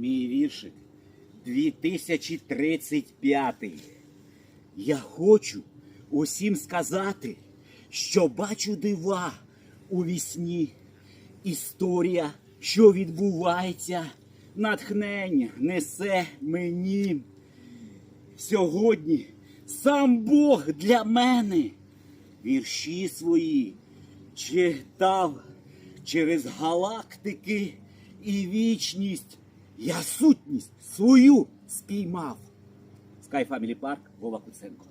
Мій віршик 2035. Я хочу усім сказати, що бачу дива у вісні. Історія, що відбувається, натхнення несе мені. Сьогодні сам Бог для мене вірші свої читав через галактики і вічність. Я сутність свою спіймав. Sky Family Park, Вова Куценко.